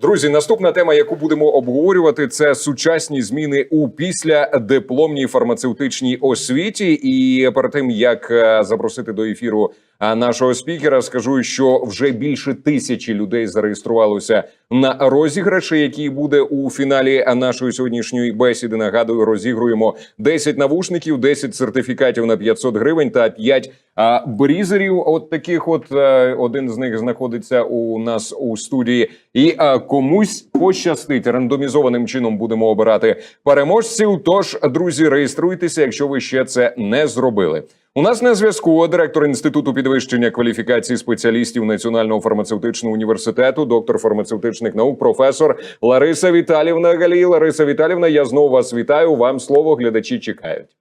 Друзі, наступна тема, яку будемо обговорювати, це сучасні зміни у післядипломній фармацевтичній освіті. І перед тим як е, запросити до ефіру нашого спікера, скажу, що вже більше тисячі людей зареєструвалося на розіграші, який буде у фіналі нашої сьогоднішньої бесіди. Нагадую, розігруємо 10 навушників, 10 сертифікатів на 500 гривень та 5 а, брізерів. От таких, от е, один з них знаходиться у нас у студії, і а, комусь пощастить рандомізованим чином будемо обирати переможців. Тож, друзі, реєструйтеся, якщо ви ще це не зробили. У нас на зв'язку директор інституту підвищення кваліфікації спеціалістів Національного фармацевтичного університету, доктор фармацевтичних наук, професор Лариса Віталівна Галій. Лариса Віталівна, я знову вас вітаю. Вам слово глядачі чекають.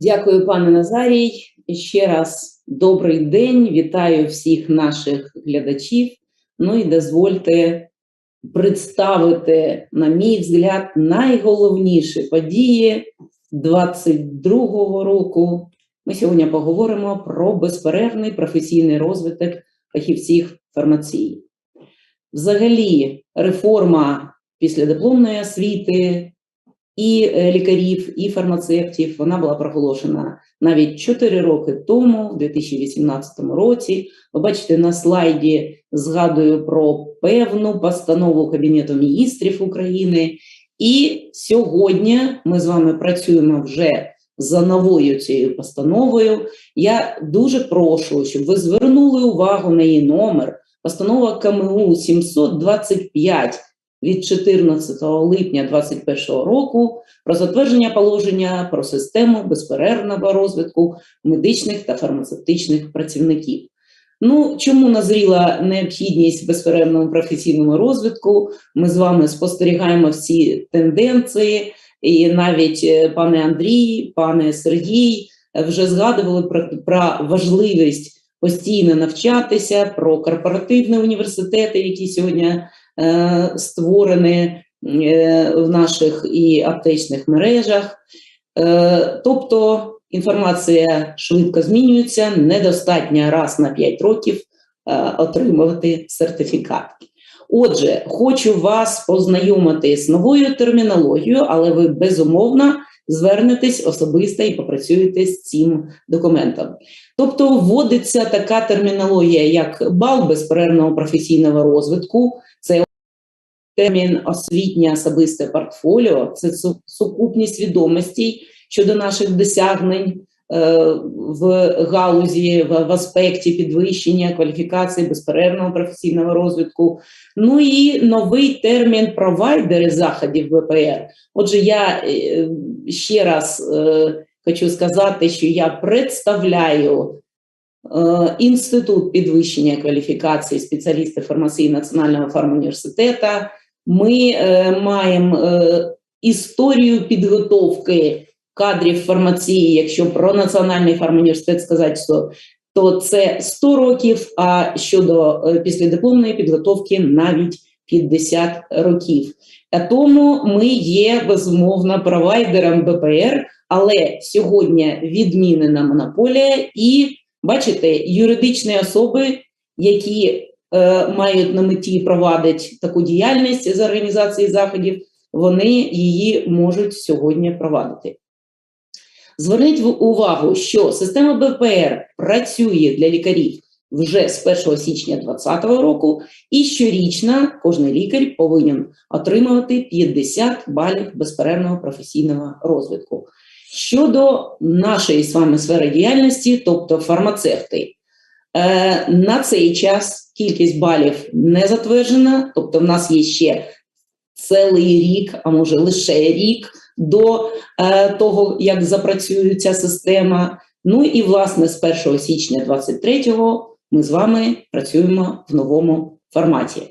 Дякую, пане Назарій. Ще раз добрий день. Вітаю всіх наших глядачів. Ну і дозвольте представити, на мій взгляд, найголовніші події 22-го року. Ми сьогодні поговоримо про безперервний професійний розвиток фахівців фармації. Взагалі, реформа післядипломної освіти і е, лікарів, і фармацевтів вона була проголошена навіть 4 роки тому, в 2018 році. Ви бачите на слайді, згадую про певну постанову Кабінету міністрів України. І сьогодні ми з вами працюємо вже за новою цією постановою. Я дуже прошу, щоб ви звернули увагу на її номер. Постанова КМУ 725 від 14 липня 2021 року про затвердження положення про систему безперервного розвитку медичних та фармацевтичних працівників. Ну, чому назріла необхідність в безперервному професійному розвитку? Ми з вами спостерігаємо всі тенденції, і навіть е, пане Андрій, пане Сергій е, вже згадували про, про важливість постійно навчатися, про корпоративні університети, які сьогодні е, створені е, в наших і аптечних мережах. Е, тобто інформація швидко змінюється, недостатньо раз на 5 років е, отримувати сертифікат. Отже, хочу вас познайомити з новою термінологією, але ви безумовно звернетесь особисто і попрацюєте з цим документом. Тобто вводиться така термінологія, як бал безперервного професійного розвитку, це термін освітнє особисте портфоліо, це сукупність відомостей щодо наших досягнень е, в галузі, в, аспекті підвищення кваліфікації безперервного професійного розвитку. Ну і новий термін провайдери заходів ВПР. Отже, я е, ще раз е, хочу сказати, що я представляю Інститут підвищення кваліфікації спеціалістів фармації Національного фармуніверситету. Ми е, маємо е, історію підготовки кадрів фармації. Якщо про Національний фармуніверситет сказати, то, то це 100 років, а щодо е, післядипломної підготовки навіть 50 років. А тому ми є безумовно провайдером БПР, але сьогодні відмінена монополія, і бачите, юридичні особи, які е, мають на меті провадити таку діяльність з організації заходів, вони її можуть сьогодні провадити. Зверніть увагу, що система БПР працює для лікарів вже з 1 січня 2020 року, і щорічно кожен лікар повинен отримувати 50 балів безперервного професійного розвитку. Щодо нашої з вами сфери діяльності, тобто фармацевти, е, на цей час кількість балів не затверджена, тобто в нас є ще цілий рік, а може лише рік до е, того, як запрацює ця система. Ну і власне з 1 січня 23-го ми з вами працюємо в новому форматі.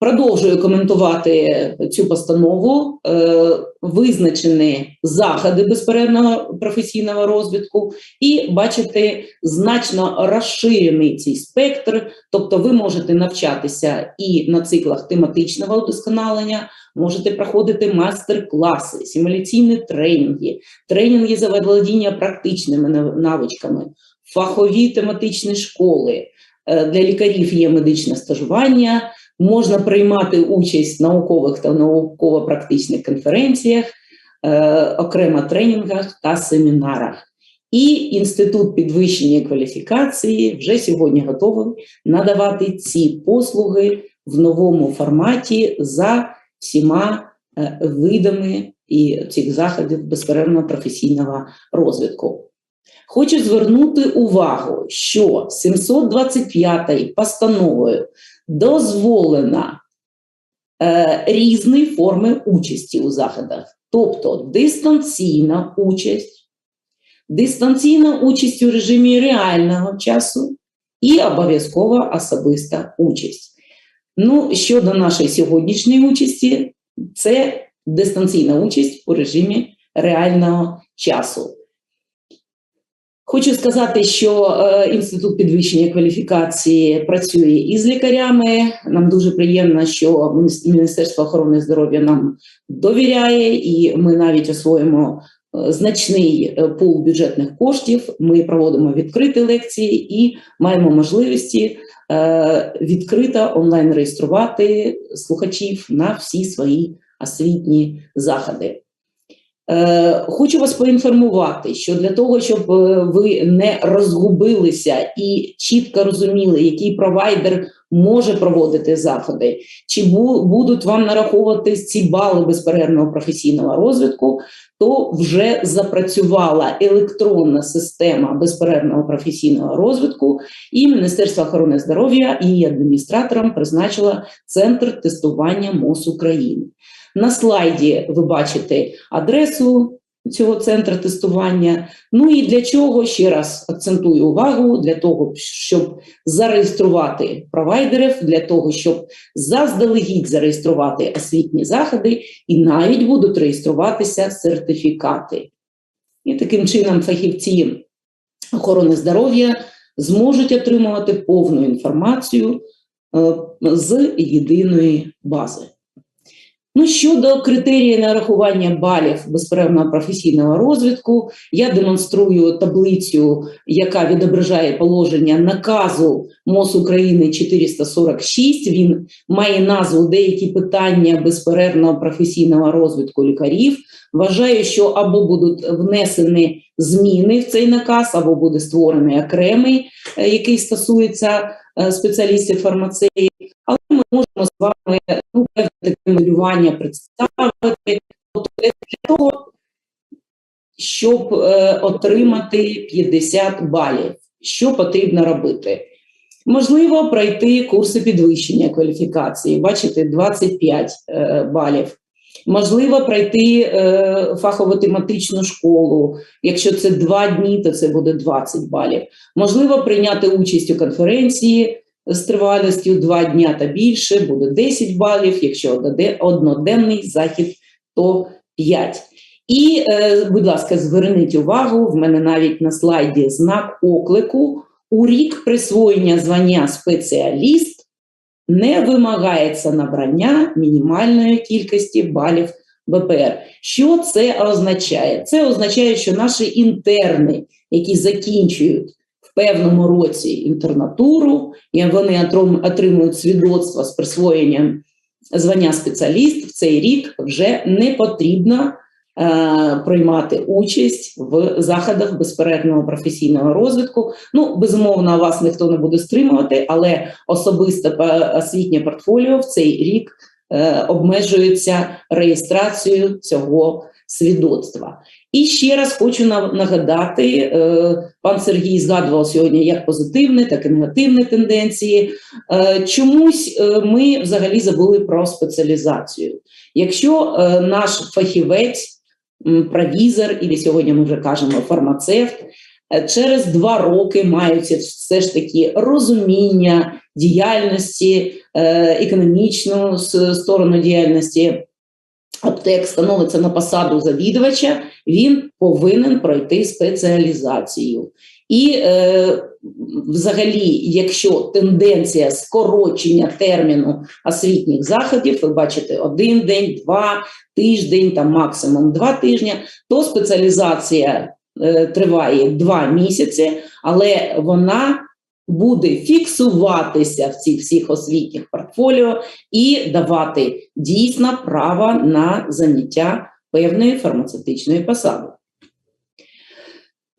Продовжую коментувати цю постанову. Е, визначені заходи безперервного професійного розвитку, і бачите значно розширений цей спектр. Тобто, ви можете навчатися і на циклах тематичного удосконалення, можете проходити майстер-класи, симуляційні тренінги, тренінги за володіння практичними навичками, фахові тематичні школи. Е, Для лікарів є медичне стажування. можна приймати участь в наукових та науково-практичних конференціях, е, окремо тренінгах та семінарах. І інститут підвищення кваліфікації вже сьогодні готовий надавати ці послуги в новому форматі за всіма е, видами і цих заходів безперервного професійного розвитку. Хочу звернути увагу, що 725 постановою дозволена е, різні форми участі у заходах, тобто дистанційна участь, дистанційна участь у режимі реального часу і обов'язкова особиста участь. Ну, щодо нашої сьогоднішньої участі, це дистанційна участь у режимі реального часу. Хочу сказати, що е, інститут підвищення кваліфікації працює із лікарями. Нам дуже приємно, що Мініс- Міністерство охорони здоров'я нам довіряє, і ми навіть освоїмо е, значний е, пул бюджетних коштів. Ми проводимо відкриті лекції і маємо можливості відкрито онлайн реєструвати слухачів на всі свої освітні заходи. Е, Хочу вас поінформувати, що для того, щоб е, ви не розгубилися і чітко розуміли, який провайдер може проводити заходи, чи будуть вам нараховуватись ці бали безперервного професійного розвитку, то вже запрацювала електронна система безперервного професійного розвитку, і Міністерство охорони здоров'я її адміністратором призначила центр тестування МОЗ України. На слайді ви бачите адресу цього центру тестування. Ну і для чого ще раз акцентую увагу для того, щоб зареєструвати провайдерів, для того, щоб заздалегідь зареєструвати освітні заходи, і навіть будуть реєструватися сертифікати. І таким чином фахівці охорони здоров'я зможуть отримувати повну інформацію е, з єдиної бази. Ну, щодо критерії нарахування балів безперервного професійного розвитку, я демонструю таблицю, яка відображає положення наказу МОЗ України 446. Він має назву Деякі питання безперервного професійного розвитку лікарів. Вважаю, що або будуть внесені зміни в цей наказ, або буде створений окремий, е, який стосується е, спеціалістів фармацеї. Можемо з вами ну, таке моделювання представити Тобто для того, щоб е, отримати 50 балів. Що потрібно робити? Можливо, пройти курси підвищення кваліфікації, бачите, 25 е, балів. Можливо, пройти е, фахово-тематичну школу. Якщо це два дні, то це буде 20 балів. Можливо, прийняти участь у конференції з тривалістю 2 дня та більше, буде 10 балів. Якщо одноденний захід, то 5. І, е, будь ласка, зверніть увагу, в мене навіть на слайді знак оклику. У рік присвоєння звання спеціаліст не вимагається набрання мінімальної кількості балів БПР. Що це означає? Це означає, що наші інтерни, які закінчують в певному році інтернатуру, і вони отримують свідоцтво з присвоєнням звання спеціаліст, в цей рік вже не потрібно е, приймати участь в заходах безперервного професійного розвитку. Ну, безумовно, вас ніхто не буде стримувати, але особисте освітнє портфоліо в цей рік е, обмежується реєстрацією цього свідоцтва. І ще раз хочу на- нагадати: е, пан Сергій згадував сьогодні як позитивні, так і негативні тенденції. Е, Чомусь е, ми взагалі забули про спеціалізацію. Якщо наш фахівець, провізор, і сьогодні ми вже кажемо фармацевт, через два роки маються все ж таки розуміння діяльності, економічну сторону діяльності. Аптек становиться на посаду завідувача, він повинен пройти спеціалізацію. І е, взагалі, якщо тенденція скорочення терміну освітніх заходів, ви бачите один день, два тиждень, там максимум два тижні, то спеціалізація е, триває два місяці, але вона буде фіксуватися в цих всіх освітніх портфоліо і давати дійсно право на заняття певної фармацевтичної посади.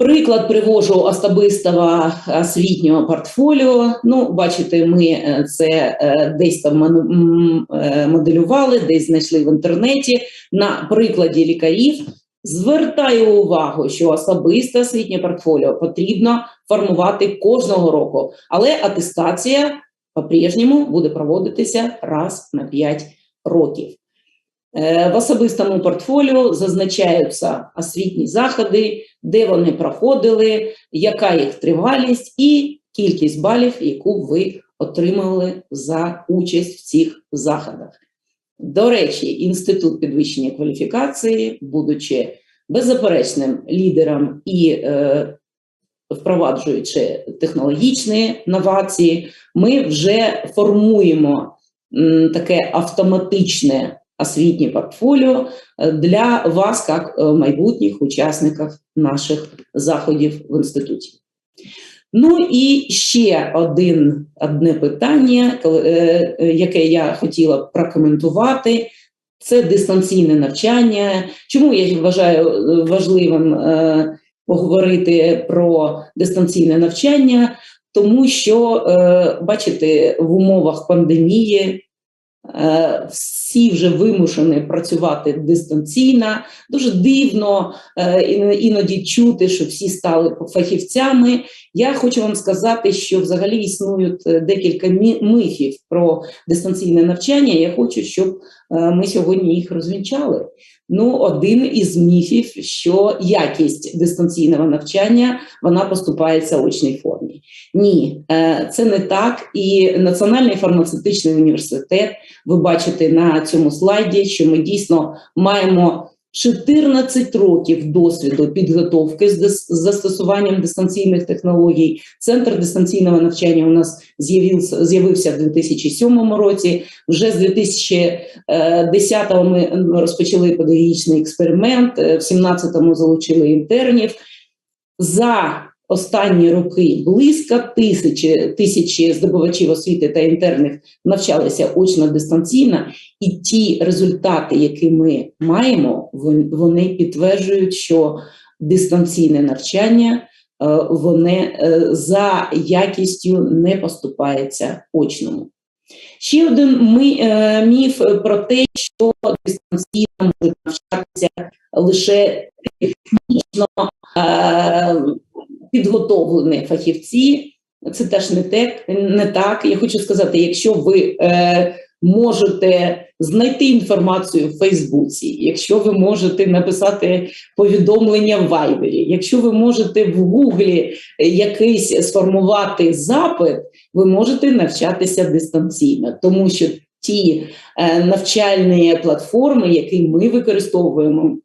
Приклад привожу особистого освітнього портфоліо. Ну, бачите, ми е, це е, десь там е, моделювали, десь знайшли в інтернеті. На прикладі лікарів звертаю увагу, що особисте освітнє портфоліо потрібно формувати кожного року, але атестація по-прежньому буде проводитися раз на 5 років. Е, В особистому портфоліо зазначаються освітні заходи, де вони проходили, яка їх тривалість і кількість балів, яку ви отримали за участь в цих заходах. До речі, інститут підвищення кваліфікації, будучи беззаперечним лідером і е, впроваджуючи технологічні новації, ми вже формуємо м, таке автоматичне освітнє портфоліо е, для вас, як е, майбутніх учасників наших заходів в інституті. Ну і ще один, одне питання, е, е, яке я хотіла прокоментувати, це дистанційне навчання. Чому я вважаю е, важливим поговорити про дистанційне навчання? Тому що, бачите, в умовах пандемії всі вже вимушені працювати дистанційно. Дуже дивно іноді чути, що всі стали фахівцями. Я хочу вам сказати, що взагалі існують е, декілька мі- міфів про дистанційне навчання. Я хочу, щоб е, ми сьогодні їх розвінчали. Ну, один із міфів, що якість дистанційного навчання вона поступається очній формі. Ні, е, це не так. І Національний фармацевтичний університет, ви бачите на цьому слайді, що ми дійсно маємо 14 років досвіду підготовки з застосуванням дистанційних технологій. Центр дистанційного навчання у нас з'явився, з'явився в 2007 році. Вже з 2010 ми розпочали педагогічний експеримент, В в 2017 залучили інтернів. За останні роки близько тисячі, тисячі здобувачів освіти та інтерних навчалися очно дистанційно, і ті результати, які ми маємо, вони підтверджують, що дистанційне навчання е, вони е, за якістю не поступається очному. Ще один е, міф про те, що дистанційно можуть навчатися лише технічно підготовлені фахівці. Це теж не так. Не так. Я хочу сказати, якщо ви е, можете знайти інформацію в Фейсбуці, якщо ви можете написати повідомлення в Вайбері, якщо ви можете в Гуглі е, якийсь сформувати запит, ви можете навчатися дистанційно, тому що ті е, навчальні платформи, які ми використовуємо,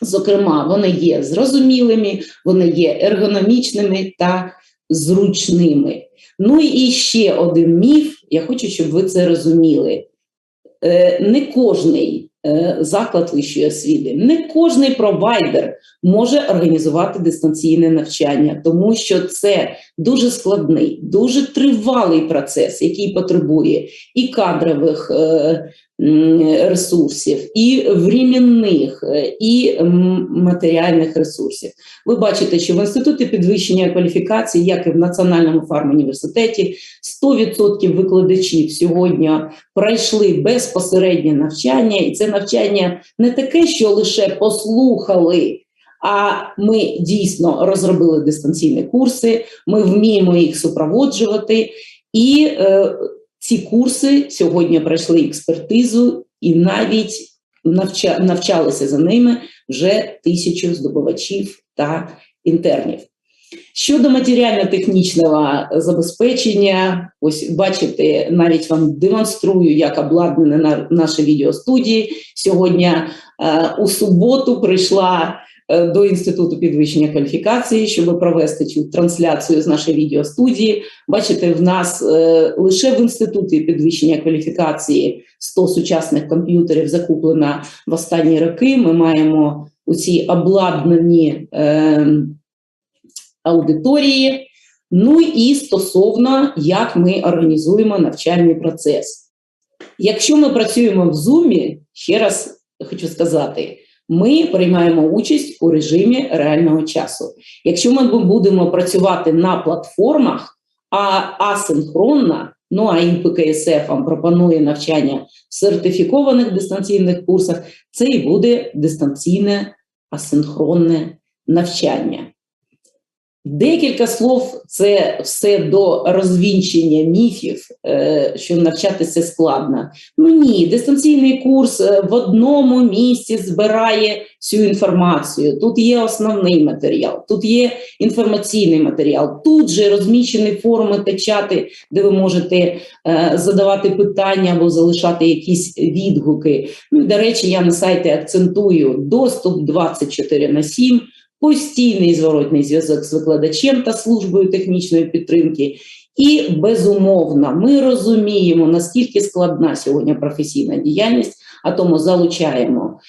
зокрема, вони є зрозумілими, вони є ергономічними та зручними. Ну і ще один міф, я хочу, щоб ви це розуміли. Е, Не кожний е, заклад вищої освіти, не кожний провайдер може організувати дистанційне навчання, тому що це дуже складний, дуже тривалий процес, який потребує і кадрових е, ресурсів, і временних, е, і матеріальних ресурсів. Ви бачите, що в інституті підвищення кваліфікації, як і в Національному фармуніверситеті, 100% викладачів сьогодні пройшли безпосереднє навчання, і це навчання не таке, що лише послухали. А ми дійсно розробили дистанційні курси, ми вміємо їх супроводжувати, і е, ці курси сьогодні пройшли експертизу і навіть навча, навчалися за ними вже тисячу здобувачів та інтернів. Щодо матеріально-технічного забезпечення, ось бачите, навіть вам демонструю, як обладнані на наші відеостудії. Сьогодні е, у суботу прийшла до інституту підвищення кваліфікації, щоб провести цю трансляцію з нашої відеостудії. Бачите, в нас е, лише в інституті підвищення кваліфікації 100 сучасних комп'ютерів закуплено в останні роки. Ми маємо у ці обладнані. Е, аудиторії. Ну і стосовно як ми організуємо навчальний процес. Якщо ми працюємо в Zoom, ще раз хочу сказати, ми приймаємо участь у режимі реального часу. Якщо ми будемо працювати на платформах, а асинхронно, ну а ІПКСФ вам пропонує навчання в сертифікованих дистанційних курсах, це і буде дистанційне асинхронне навчання. Декілька слов це все до розвінчення міфів, е, що навчатися складно. Ну ні, дистанційний курс е, в одному місці збирає всю інформацію. Тут є основний матеріал, тут є інформаційний матеріал, тут же розміщені форуми та чати, де ви можете е, задавати питання або залишати якісь відгуки. Ну, до речі, я на сайті акцентую доступ 24 на 7, постійний зворотний зв'язок з викладачем та службою технічної підтримки. І безумовно, ми розуміємо, наскільки складна сьогодні професійна діяльність, а тому залучаємо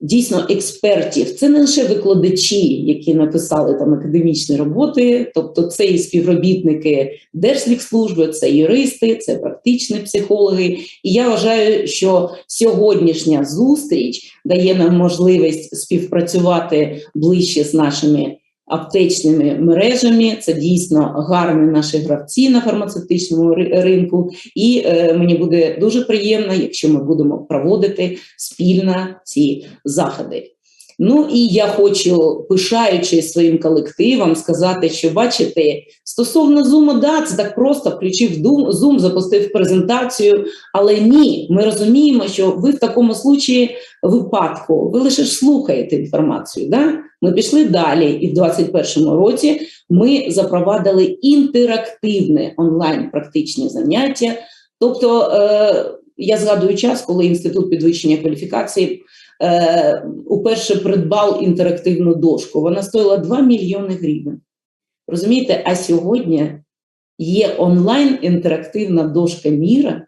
дійсно експертів. Це не лише викладачі, які написали там академічні роботи, тобто це і співробітники Держслужби, це юристи, це практичні психологи. І я вважаю, що сьогоднішня зустріч дає нам можливість співпрацювати ближче з нашими аптечними мережами. Це дійсно гарні наші гравці на фармацевтичному ринку. І е, мені буде дуже приємно, якщо ми будемо проводити спільно ці заходи. Ну і я хочу, пишаючись своїм колективом, сказати, що бачите, стосовно Zoom, да, це так просто включив Zoom, запустив презентацію, але ні, ми розуміємо, що ви в такому случаї випадку ви лише слухаєте інформацію. Да? Ми пішли далі, і в 2021 році ми запровадили інтерактивне онлайн практичні заняття. Тобто, е, я згадую час, коли інститут підвищення кваліфікації е, уперше придбав інтерактивну дошку. Вона стоїла 2 мільйони гривень. Розумієте, а сьогодні є онлайн інтерактивна дошка міра,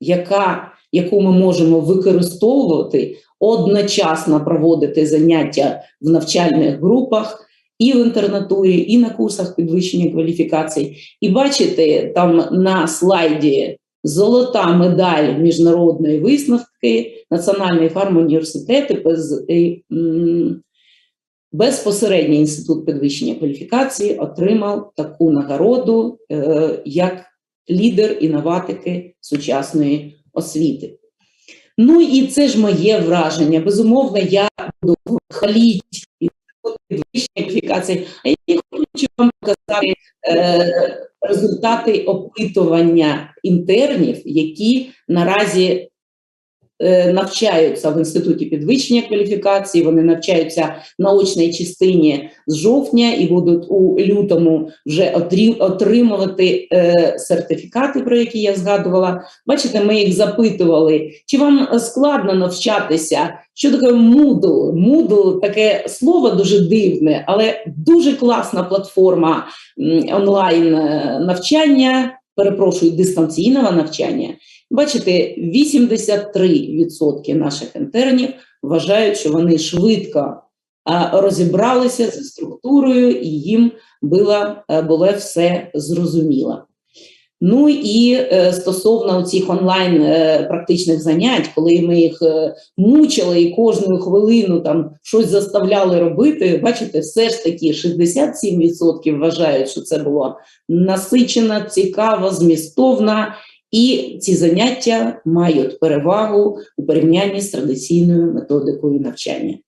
яка, яку ми можемо використовувати, одночасно проводити заняття в навчальних групах. І в інтернатурі, і на курсах підвищення кваліфікацій. І бачите, там на слайді золота медаль міжнародної виставки Національний фармуніверситет без, е, безпосередньо інститут підвищення кваліфікації отримав таку нагороду е, як лідер інноватики сучасної освіти. Ну і це ж моє враження. Безумовно, я буду інститут підвищення кваліфікації, а я хочу вам показати е, результати опитування інтернів, які наразі навчаються в інституті підвищення кваліфікації. Вони навчаються на очній частині з жовтня і будуть у лютому вже отримувати е, сертифікати, про які я згадувала. Бачите, ми їх запитували, чи вам складно навчатися. Що таке Moodle? Moodle – таке слово дуже дивне, але дуже класна платформа онлайн е, навчання, перепрошую, дистанційного навчання. Бачите, 83% наших інтернів вважають, що вони швидко розібралися зі структурою, і їм було, е, було все зрозуміло. Ну і е, стосовно цих онлайн е, практичних занять, коли ми їх мучили і кожну хвилину там щось заставляли робити, бачите, все ж таки 67% вважають, що це було насичено, цікаво, змістовно, і ці заняття мають перевагу у порівнянні з традиційною методикою навчання.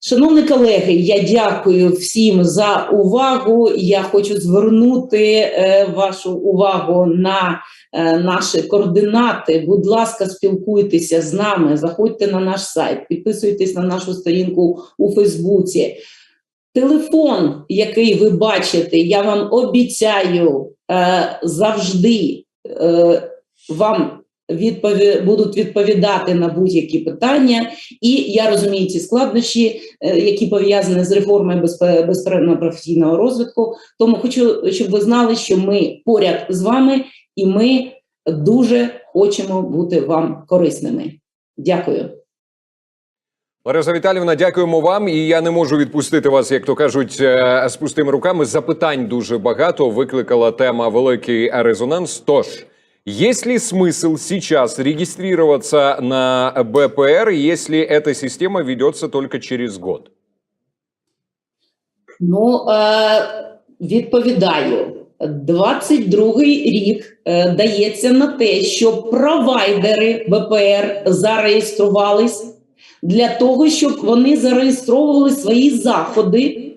Шановні колеги, я дякую всім за увагу. Я хочу звернути е, вашу увагу на е, наші координати. Будь ласка, спілкуйтеся з нами, заходьте на наш сайт, підписуйтесь на нашу сторінку у Фейсбуці. Телефон, який ви бачите, я вам обіцяю е, завжди вам відпові... будуть відповідати на будь-які питання. І я розумію ці складнощі, е, які пов'язані з реформою безпе- безперервного професійного розвитку. Тому хочу, щоб ви знали, що ми поряд з вами, і ми дуже хочемо бути вам корисними. Дякую. Лариса Віталівна, дякуємо вам. І я не можу відпустити вас, як то кажуть, е, з пустими руками. Запитань дуже багато. Викликала тема великий резонанс. Тож, есть ли смысл сейчас регистрироваться на БПР, если эта система ведется только через год? Ну, е, відповідаю. 22-й рік е, дається на те, щоб провайдери БПР зареєструвались для того, щоб вони зареєстровували свої заходи,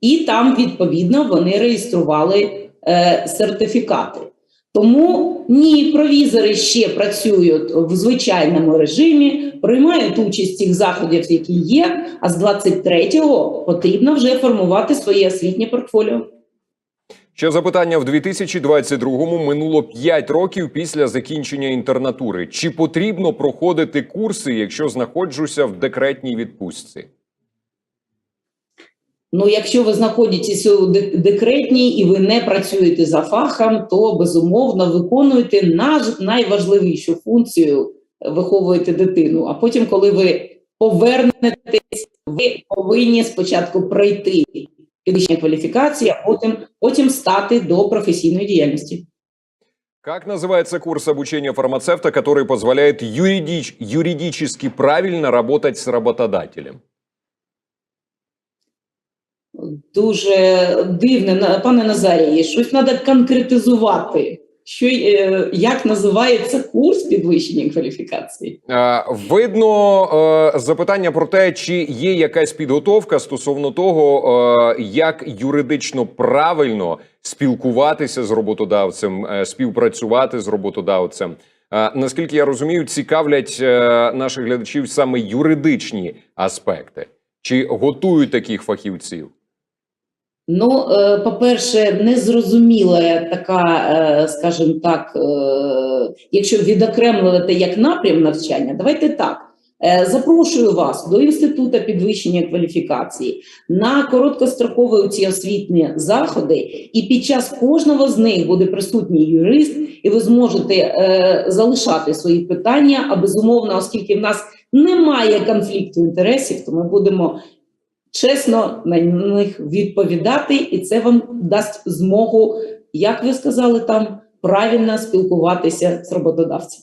і там відповідно вони реєстрували е, сертифікати. Тому ні, провізори ще працюють в звичайному режимі, приймають участь цих заходів, які є. А з 23-го потрібно вже формувати своє освітнє портфоліо. Ще запитання в 2022-му минуло 5 років після закінчення інтернатури. Чи потрібно проходити курси, якщо знаходжуся в декретній відпустці? Ну, якщо ви знаходитесь у декретній і ви не працюєте за фахом, то безумовно виконуєте наж- найважливішу функцію виховуєте дитину. А потім, коли ви повернетесь, ви повинні спочатку пройти підвищення кваліфікації, а потім, потім стати до професійної діяльності. Как называется курс обучения фармацевта, который позволяет юридич- юридически правильно работать с работодателем? Дуже дивне, пане Назарії, щось треба конкретизувати. Що, е, як називається курс підвищення кваліфікації? Е, Видно е, запитання про те, чи є якась підготовка стосовно того, як юридично правильно спілкуватися з роботодавцем, співпрацювати з роботодавцем. Наскільки я розумію, цікавлять наших глядачів саме юридичні аспекти. Чи готують таких фахівців? Ну, е, по-перше, незрозуміла така, е, скажімо так, е, якщо відокремлювати як напрям навчання, давайте так. Запрошую вас до інституту підвищення кваліфікації на короткострокові ці освітні заходи, і під час кожного з них буде присутній юрист, і ви зможете е, залишати свої питання. А безумовно, оскільки в нас немає конфлікту інтересів, то ми будемо чесно на них відповідати, і це вам дасть змогу, як ви сказали там, правильно спілкуватися з роботодавцем.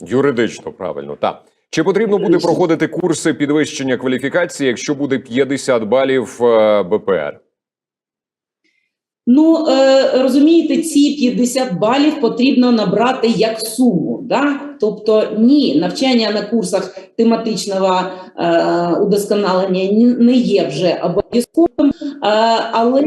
Юридично правильно, так. Чи потрібно буде Юридично. проходити курси підвищення кваліфікації, якщо буде 50 балів е, БПР? Ну е, розумієте, ці 50 балів потрібно набрати як суму. Да? Тобто, ні, навчання на курсах тематичного е, удосконалення не є вже обов'язковим, е, але е,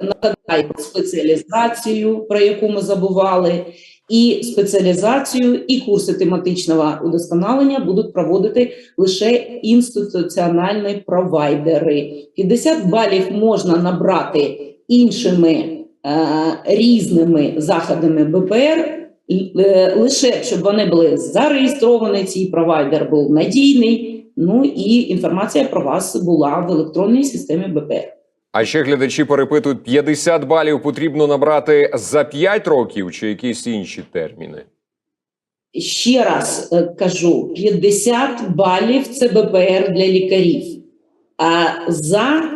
нагадаю спеціалізацію, про яку ми забували, і спеціалізацію, і курси тематичного удосконалення будуть проводити лише інституціональні провайдери. 50 балів можна набрати іншими е, різними заходами БПР, е, лише щоб вони були зареєстровані, цей провайдер був надійний. Ну і інформація про вас була в електронній системі БПР. А ще глядачі перепитують: 50 балів потрібно набрати за 5 років чи якісь інші терміни? Ще раз е, кажу: 50 балів це БПР для лікарів. А за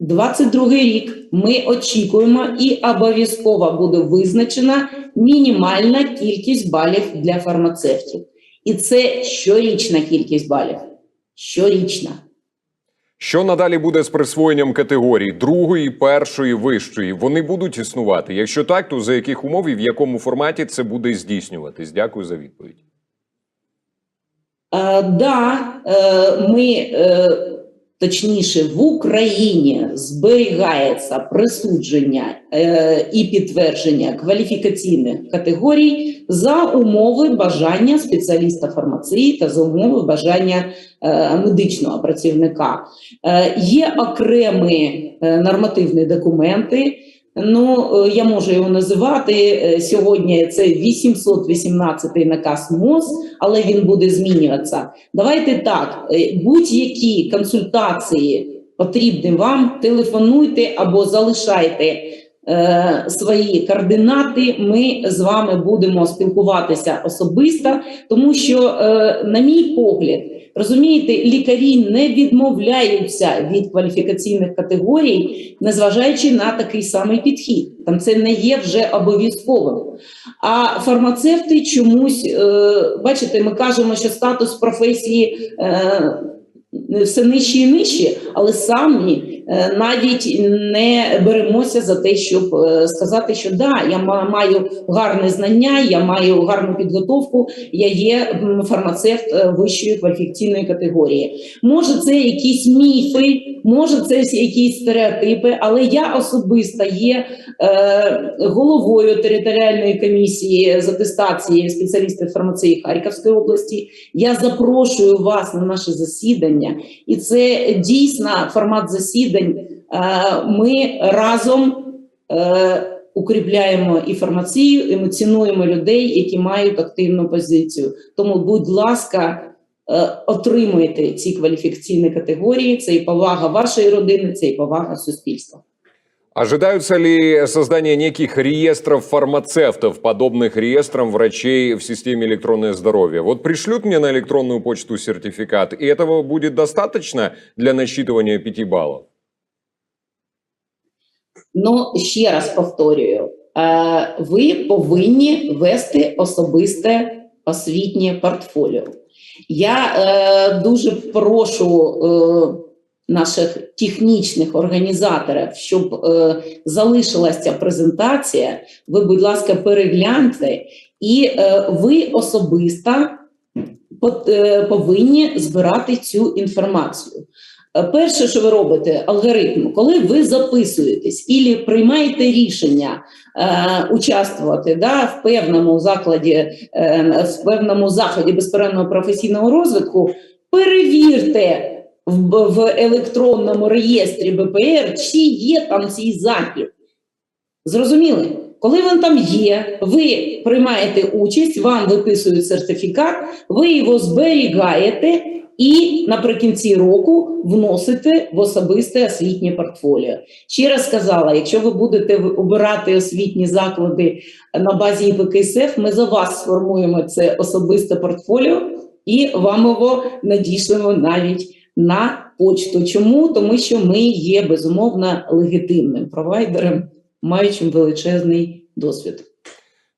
22 рік ми очікуємо і обов'язково буде визначена мінімальна кількість балів для фармацевтів. І це щорічна кількість балів. Щорічна. Що надалі буде з присвоєнням категорій другої, першої, вищої? Вони будуть існувати. Якщо так, то за яких умов і в якому форматі це буде здійснюватись? Дякую за відповідь. Так, да, е, ми е, точніше в Україні зберігається присудження е, і підтвердження кваліфікаційних категорій за умови бажання спеціаліста фармації та за умови бажання е, медичного працівника. Е, є окремі е, нормативні документи. Ну, е, я можу його називати е, сьогодні. Це 818 наказ МОЗ, але він буде змінюватися. Давайте так: е, будь-які консультації потрібні вам, телефонуйте або залишайте е, свої координати. Ми з вами будемо спілкуватися особисто, тому що, е, на мій погляд, розумієте, лікарі не відмовляються від кваліфікаційних категорій, незважаючи на такий самий підхід. Там це не є вже обов'язковим. А фармацевти чомусь, е, бачите, ми кажемо, що статус професії. Все нижче і нижче, але самі е, навіть не беремося за те, щоб е, сказати, що да, я маю гарне знання, я маю гарну підготовку, я є фармацевт е, вищої кваліфікаційної категорії. Може, це якісь міфи, може, це якісь стереотипи, але я особисто є головою територіальної комісії з атестації спеціалістів фармації Харківської області. Я запрошую вас на наше засідання, і це дійсно формат засідань. Е, Ми разом е, укріпляємо інформацію, і ми цінуємо людей, які мають активну позицію. Тому, будь ласка, е, отримуйте ці кваліфікаційні категорії. Це і повага вашої родини, це і повага суспільства. Ожидаются ли создание неких реестров фармацевтов, подобных реестрам врачей в системе электронное здоровье? Вот пришлют мне на электронную почту сертификат, и этого будет достаточно для насчитывания пяти баллов? Ну, ще раз повторюю, е, ви повинні вести особисте освітнє портфоліо. Я е, дуже прошу е, наших технічних організаторів, щоб е, залишилася ця презентація. Ви, будь ласка, перегляньте, і е, ви особисто е, повинні збирати цю інформацію. Е, Перше, що ви робите, алгоритм, коли ви записуєтесь і приймаєте рішення е, участвувати да, в певному закладі, е, в певному заході безперервного професійного розвитку, перевірте в, в електронному реєстрі БПР, чи є там цей захід. Зрозуміли? Коли він там є, ви приймаєте участь, вам виписують сертифікат, ви його зберігаєте і наприкінці року вносите в особисте освітнє портфоліо. Ще раз сказала, якщо ви будете обирати освітні заклади на базі ІПКСФ, ми за вас сформуємо це особисте портфоліо і вам його надішлемо навіть на почту. Чому? Тому що ми є безумовно легітимним провайдером, маючим величезний досвід.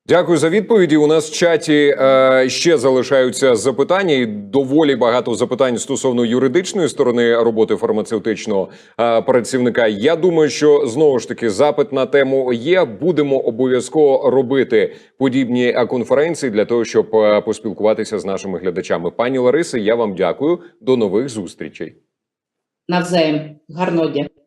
Дякую за відповіді. У нас в чаті е, ще залишаються запитання, і доволі багато запитань стосовно юридичної сторони роботи фармацевтичного е, працівника. Я думаю, що знову ж таки запит на тему є. Будемо обов'язково робити подібні конференції для того, щоб е, поспілкуватися з нашими глядачами. Пані Ларисе, я вам дякую. До нових зустрічей. Навзаєм. Гарного дня.